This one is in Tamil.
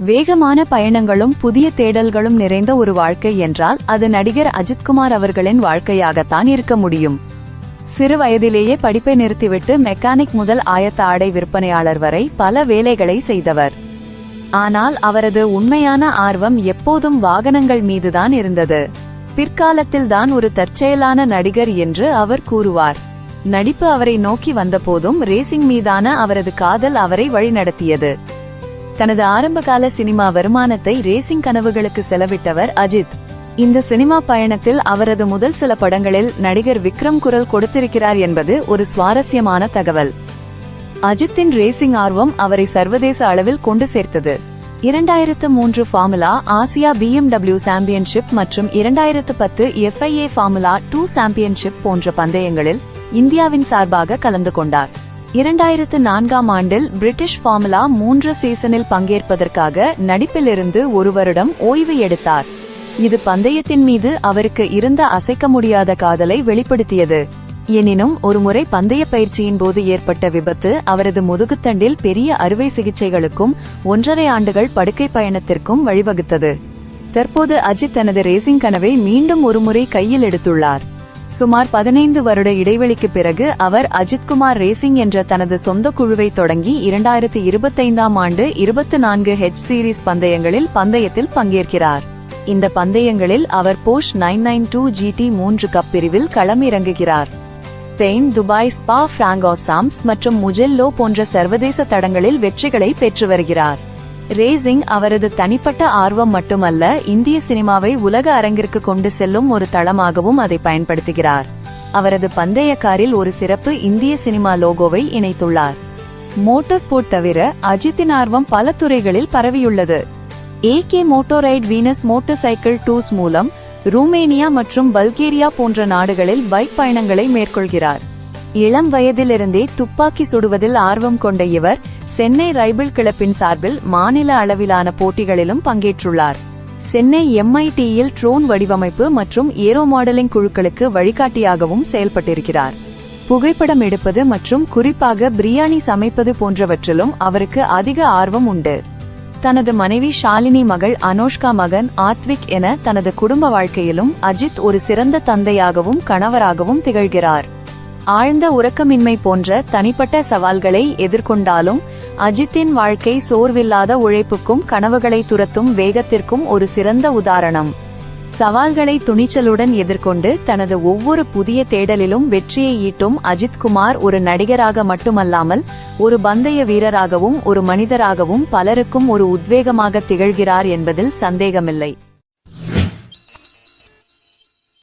வேகமான பயணங்களும் புதிய தேடல்களும் நிறைந்த ஒரு வாழ்க்கை என்றால் அது நடிகர் அஜித்குமார் அவர்களின் வாழ்க்கையாகத்தான் இருக்க முடியும். சிறு வயதிலேயே படிப்பை நிறுத்திவிட்டு மெக்கானிக் முதல் ஆயத்த ஆடை விற்பனையாளர் வரை பல வேலைகளை செய்தவர். ஆனால் அவரது உண்மையான ஆர்வம் எப்போதும் வாகனங்கள் மீதுதான் இருந்தது. பிற்காலத்தில் தான் ஒரு தற்செயலான நடிகர் என்று அவர் கூறுவார். நடிப்பு அவரை நோக்கி வந்தபோதும் ரேசிங் மீதான அவரது காதல் அவரை வழிநடத்தியது. தனது ஆரம்பகால சினிமா வருமானத்தை ரேசிங் கனவுகளுக்கு செலவிட்டவர் அஜித். இந்த சினிமா பயணத்தில் அவரது முதல் சில படங்களில் நடிகர் விக்ரம் குரல் கொடுத்திருக்கிறார் என்பது ஒரு சுவாரஸ்யமான தகவல். அஜித்தின் ரேசிங் ஆர்வம் அவரை சர்வதேச அளவில் கொண்டு சேர்த்தது. இரண்டாயிரத்து மூன்று ஃபார்முலா ஆசியா பிஎம்டபிள்யூ சாம்பியன்ஷிப் மற்றும் இரண்டாயிரத்து பத்து எஃப்ஐஏ ஃபார்முலா டூ சாம்பியன்ஷிப் போன்ற பந்தயங்களில் இந்தியாவின் சார்பாக கலந்து கொண்டார். இரண்டாயிரத்து நான்காம் ஆண்டில் பிரிட்டிஷ் ஃபார்முலா மூன்று சீசனில் பங்கேற்பதற்காக நடிப்பிலிருந்து ஒரு வருடம் ஓய்வு எடுத்தார். இது பந்தயத்தின் மீது அவருக்கு இருந்த அசைக்க முடியாத காதலை வெளிப்படுத்தியது. எனினும் ஒருமுறை பந்தய பயிற்சியின் போது ஏற்பட்ட விபத்து அவரது முதுகுத்தண்டில் பெரிய அறுவை சிகிச்சைகளுக்கும் ஒன்றரை ஆண்டுகள் படுக்கை பயணத்திற்கும் வழிவகுத்தது. தற்போது அஜித் தனது ரேசிங் கனவை மீண்டும் ஒருமுறை கையில் எடுத்துள்ளார். சுமார் பதினைந்து வருட இடைவெளிக்கு பிறகு அவர் அஜித்குமார் ரேசிங் என்ற தனது சொந்த குழுவை தொடங்கி இரண்டாயிரத்தி இருபத்தைந்தாம் ஆண்டு இருபத்தி நான்கு ஹெச் சீரீஸ் பந்தயங்களில் பந்தயத்தில் பங்கேற்கிறார். இந்த பந்தயங்களில் அவர் Porsche nine nine two GT மூன்று கப் பிரிவில் களமிறங்குகிறார். ஸ்பெயின் துபாய் ஸ்பா பிராங்கோசாம்ஸ் மற்றும் முஜெல்லோ போன்ற சர்வதேச தடங்களில் வெற்றிகளை பெற்று வருகிறார். ரேசிங் அவரது தனிப்பட்ட ஆர்வம் மட்டுமல்ல இந்திய சினிமாவை உலக அரங்கிற்கு கொண்டு செல்லும் ஒரு தளமாகவும் அதை பயன்படுத்துகிறார். அவரது பந்தய காரில் ஒரு சிறப்பு இந்திய சினிமா லோகோவை இணைத்துள்ளார். மோட்டார் ஸ்போர்ட் தவிர அஜித்தின் ஆர்வம் பல துறைகளில் பரவியுள்ளது. A K Motoride Venus motorcycle tours மூலம் ரூமேனியா மற்றும் பல்கேரியா போன்ற நாடுகளில் பைக் பயணங்களை மேற்கொள்கிறார். இளம் வயதிலிருந்தே துப்பாக்கி சுடுவதில் ஆர்வம் கொண்ட இவர் சென்னை ரைபிள் கிளப்பின் சார்பில் மாநில அளவிலான போட்டிகளிலும் பங்கேற்றுள்ளார். சென்னை எம்ஐடியில் ட்ரோன் வடிவமைப்பு மற்றும் ஏரோ மாடலிங் குழுக்களுக்கு வழிகாட்டியாகவும் செயல்பட்டிருக்கிறார். புகைப்படம் எடுப்பது மற்றும் குறிப்பாக பிரியாணி சமைப்பது போன்றவற்றிலும் அவருக்கு அதிக ஆர்வம் உண்டு. தனது மனைவி ஷாலினி மகள் அனோஷ்கா மகன் ஆத்விக் என தனது குடும்ப வாழ்க்கையிலும் அஜித் ஒரு சிறந்த தந்தையாகவும் கணவராகவும் திகழ்கிறார். ஆழ்ந்த உறக்கமின்மை போன்ற தனிப்பட்ட சவால்களை எதிர்கொண்டாலும் அஜித்தின் வாழ்க்கை சோர்வில்லாத உழைப்புக்கும் கனவுகளை துரத்தும் வேகத்திற்கும் ஒரு சிறந்த உதாரணம். சவால்களை துணிச்சலுடன் எதிர்கொண்டு தனது ஒவ்வொரு புதிய தேடலிலும் வெற்றியை ஈட்டும் அஜித்குமார் ஒரு நடிகராக மட்டுமல்லாமல் ஒரு பந்தய வீரராகவும் ஒரு மனிதராகவும் பலருக்கும் ஒரு உத்வேகமாக திகழ்கிறார் என்பதில் சந்தேகமில்லை.